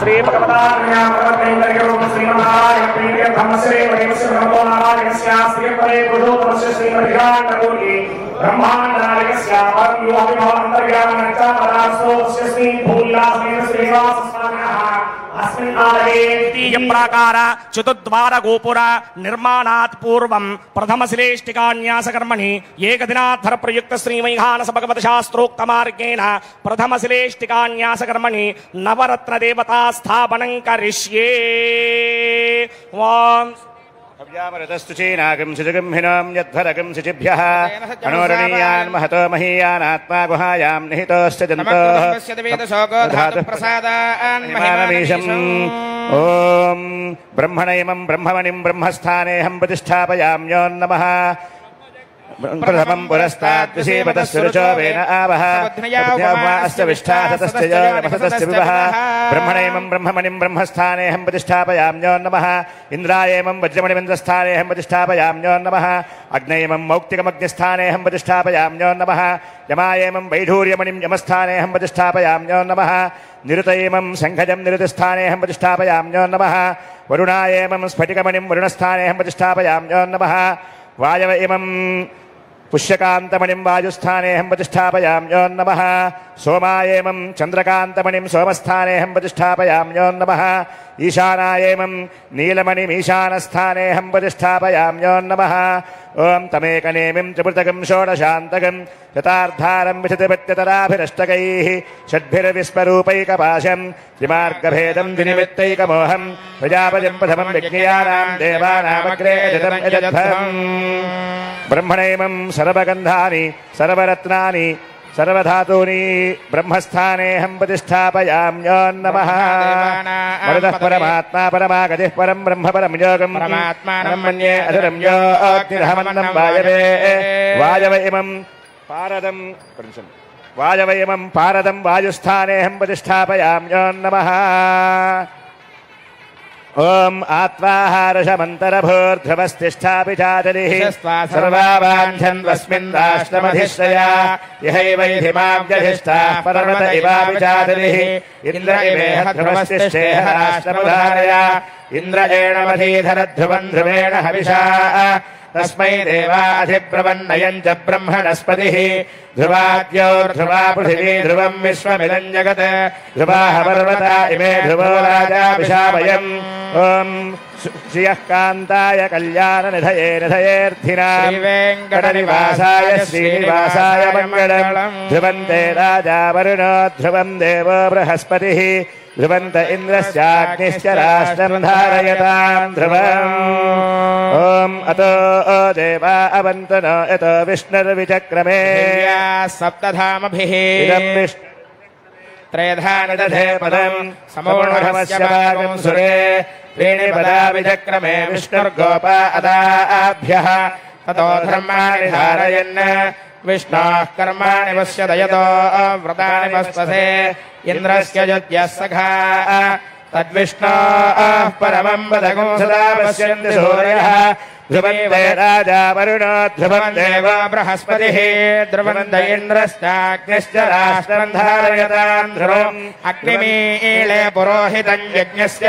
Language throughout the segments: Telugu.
श्रीमकपदार्यामकपदेन्द्रियों श्रीमदाय प्रीयधमश्रे वरेश्वर नमो नारायणस्य श्रीपदे पुरुषोत्तमस्य श्री ब्रह्माण्डालयस्य परमयोऽभिभवान्तर्यामनचापदासोऽस्य ప్రాకార చతుద్వార గోపుర నిర్మాణాత్ పూర్వం ప్రథమ శ్రేష్ఠికాన్యాసకర్మణి ఏకదినాధర ప్రయుక్త శ్రీమైహానస భగవత శాస్త్రోక్త మార్గేణ ప్రథమ శ్రేష్ఠికాన్యాసకర్మణి నవరత్న దేవతా స్థాపనం కరిష్యే ఓం అవ్యామరతస్తు చీనాగం సుజగంహినాం యద్భరగం శుచిభ్యः అనోరణీయాన్ మహతో మహీయానాత్మా గుహాయాం నిహితోశ్చ జంతోధాతుప్రసాదాన్మహిమానమీశం ఓం బ్రహ్మణయమం బ్రహ్మమణిం బ్రహ్మస్థానేహం ప్రతిష్టాపయామ్యోన్నమः ప్రథమం పురస్తాద్విషీపతస్సురుచో వేన ఆవహ అస్త విష్ఠాతస్తస్య నమస్తస్య వివహ బ్రహ్మణేమం బ్రహ్మమణిం బ్రహ్మస్థానేహం ప్రతిష్టాపయామ్యో నమః ఇంద్రాయేమం వజ్రమణిమింద్రస్థానేహం ప్రతిష్టాపయామ్యో నమః అగ్నయేమం మౌక్తికమగ్నిస్థానేహం ప్రతిష్టాపయామ్యో నమః యమాయేమం వైఢూర్యమణిం యమస్థానేహం ప్రతిష్టాపయామ్యో నమః నిరుతయేమం సంఘజం నిరుతిస్థానేహం ప్రతిష్టాపయామ్యో నమః వరుణాయేమం స్ఫటికమణిం వరుణస్థానేహం ప్రతిష్టాపయామ్యో నమః వాయవ ఇమం పుష్యకాంతమణిం వాయుస్థానేహం ప్రతిష్టాపయామ్యోన్నమ సోమాయేమం చంద్రకాంతమణిం సోమస్థానేహం ప్రతిష్టాపయామ్యోన్నమ ఈశానాయేమం నీలమణిమీశానస్థానేహం ప్రతిష్టాపయామ్యోన్నమ ఓం తమేకనేమిం త్రిపుతకం షోడశాంతకం యథార్థారం విశతిపత్యతరాభిరష్టకై. షడ్భిరవిస్వరూపైకపాశం త్రిమార్గభేదం వినిమిత్తైకమోహం ప్రజాపతిం ప్రథమం విజ్ఞానాం దేవానామగ్రే యజతం బ్రహ్మణేమం సర్వగంధాని సర్వరత్నాని సర్వధాతూని బ్రహ్మస్థానేహం ప్రతిష్టాపయామ్యోన్నమః వరదః పరమాత్మా పరమాగతిః పరం బ్రహ్మ పరం యోగం పరమాత్మానం మన్యే అధురం యో అగ్నిరహమన్నం వాయవే వాయవ ఇమం పారదం నిమిషం. వాయవ ఇమం పారదం వాయుస్థానేహం ప్రతిష్టాపయామ్యోన్నమః ఓం ఆత్మాహారషమంతరభూర్ధ్రువస్తిష్టాపి చాచలిः సర్వావాంఛన్వస్మిన్నాశ్రమధిశ్రయా యహైవైధిమావ్యధిష్టాः పర్వత ఇవాపి చాచలిः ఇంద్ర ఇవేహ ధ్రువస్తిష్టేహరాశ్రముధారయ ఇంద్ర ఏణమధీధర ధ్రువం ధ్రువేణ హవిషా తస్మై దేవాధిప్రవన్నయం చ బ్రహ్మణస్పతిः ధ్రువాద్యోర్ధ్రువా పృథివీ ధ్రువం విశ్వమిదం జగత్ ధ్రువాహ పర్వత ఇమే ధ్రువో రాజా విశావయం ఓం శ్రియః కాంతాయ కళ్యాణ నిధయే నిధయేర్థినా శ్రీవేంకటనివాసాయ శ్రీనివాసాయ మంగళం ధ్రువంతే రాజా వరుణో ధ్రువం దేవో ध्रुवन्त इन्द्रस्याग्निश्च राष्ट्रम् धारयताम् ध्रुवम्। ॐ अतो देवा अवन्त न विष्णुर्विचक्रमे। सप्तधामभिः। त्रयधा विचक्रमे विष्णुर्गोपा अदा आभ्यः ततो धर्माणि धारयन्। ధర్మాణి ధారయన్ విష్ణోः కర్మాణి పశ్యదయతో వ్రతాని పస్పసే ఇంద్రస్య యుజ్యः సఖా తద్విష్ణోः పరమం పదగం సదా పశ్యంతి సూర్యः ధ్రువంతే రాజా వరుణో ధ్రువం దేవ దేవ బృహస్పతిः ధ్రువంత ఇంద్రశ్చాగ్నిశ్చ రాష్ట్రం ధారయతాం ధ్రువం అగ్నిమీళే పురోహితం యజ్ఞస్య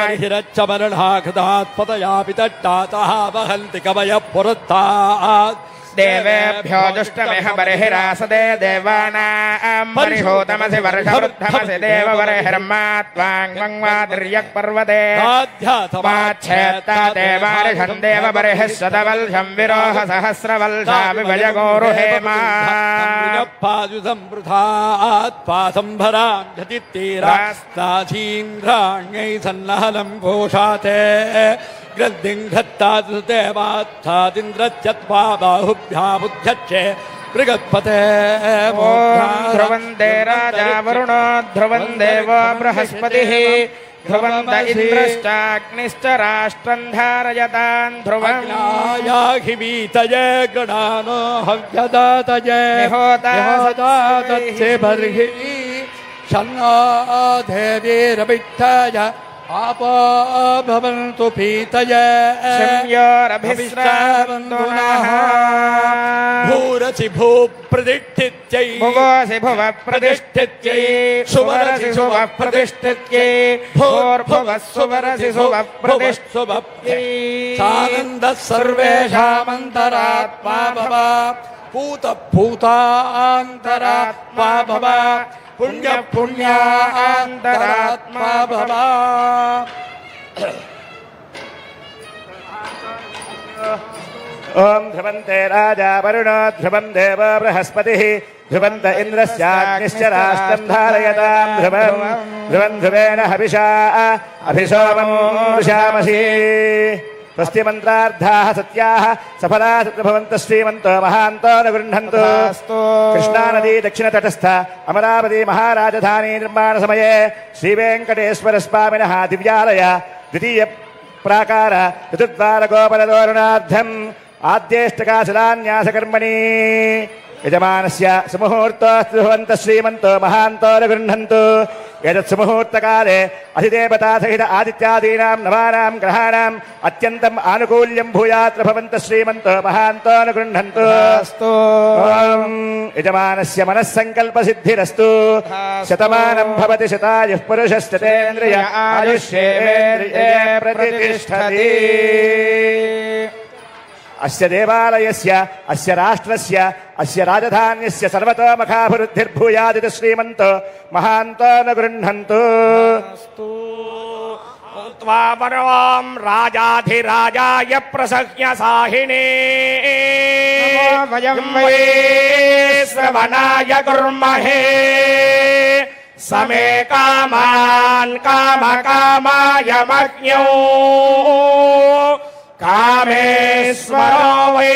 बहिरच्च मरणतात् वहन्ति कवयः पुरस्था देवेभ्यो दुष्टमेह बर्हिरासदे देवानामरिहोतमसि वर्षवृद्धमसि देवबर्हिर्मात्वाङ्गङ्वादिर्यक् पर्वते माच्छेत्ता देवार्षन् देव शतवल्षम् विरोह सहस्रवल्षापि भयगोरुहेमा सम्भराम् झटित्तीरास्ताधीन्द्राण्यै सन्नहलम् घोषाते ग्रद्धिङ्घत्तादिदेवात्थादिन्द्रच्चत्वा बाहुभ्याबुध्यक्षे बृहत्पते राजा वरुण ध्रुवं देव बृहस्पति ध्रुवन्त राष्ट्रं धारयतान् ध्रुवम् याहिवीतये गणानो हव्यदातये होता देवीरवित्थय आपो भवन्तु पीतय। शम्योरभिस्रावन्तुनः भूरसि भूप्रतिष्ठित्यै भुवसि भुवप्रतिष्ठित्यै सुवरसि सुवप्रतिष्ठित्यै भोर्भुवः सुवरसि सुवप्रतिष्ठुभप्त्यै सानन्दः सर्वेषामन्तरात्मा भव। पूतपूतान्तरात्मा भव। पुण्य पुण्यान्तरात्मा भव ॐ ध्रुवन्ते राजा वरुणो ध्रुवं देव बृहस्पतिः ध्रुवन्त इन्द्रस्याग्निश्च राष्ट्रम् धारयताम् ध्रुवम् ध्रुवम् ध्रुवेण हविषा अभिसोमम् वृषामसि స్వస్తి మంత్రార్థా సత్యా సఫలా సత్భవంత శ్రీమంతో మహాంతో గృహంతో కృష్ణానదీ దక్షిణ తటస్థ అమరావతి మహారాజధాని నిర్మాణ సమయే శ్రీ వెంకటేశ్వర స్వామిన దివ్యాలయ ద్వితీయ ప్రాకార చతుర్ద్వార గోపల దోరణార్థం ఆద్యేష్టకాశిలాన్యాసకర్మణి యజమానస్య సుముహూర్తోస్తిభవంత శ్రీమంతో మహాంతో గృహంతు యజత్సుముహూర్తకాలే అధిదేవతాసహిత ఆదిత్యాదీనాం నవానాం గ్రహాణాం అత్యంతం ఆనుకూల్యం భూయాత్ర భవంత శ్రీమంతో మహాంతో గృహంతు యజమానస్య మనస్సంకల్ప సిద్ధిరస్తు శతమానం భవతి శతాయు పురుషస్తేంద్రియ ఆయుష్యేంద్రియే ప్రతిష్టతి. अस्य देवालयस्य अस्य राष्ट्रस्य अस्य राजधान्यस्य सर्वतोमुखाभिवृद्धिर्भूयादिति श्रीमन्तो महान्तो न गृह्णन्तु। त्वापरवां राजाधिराजाय प्रसह्य साहिणे। श्रवणाय कुर्महे। समे कामान् कामकामाय मज्ञौ कामेश्वरो वै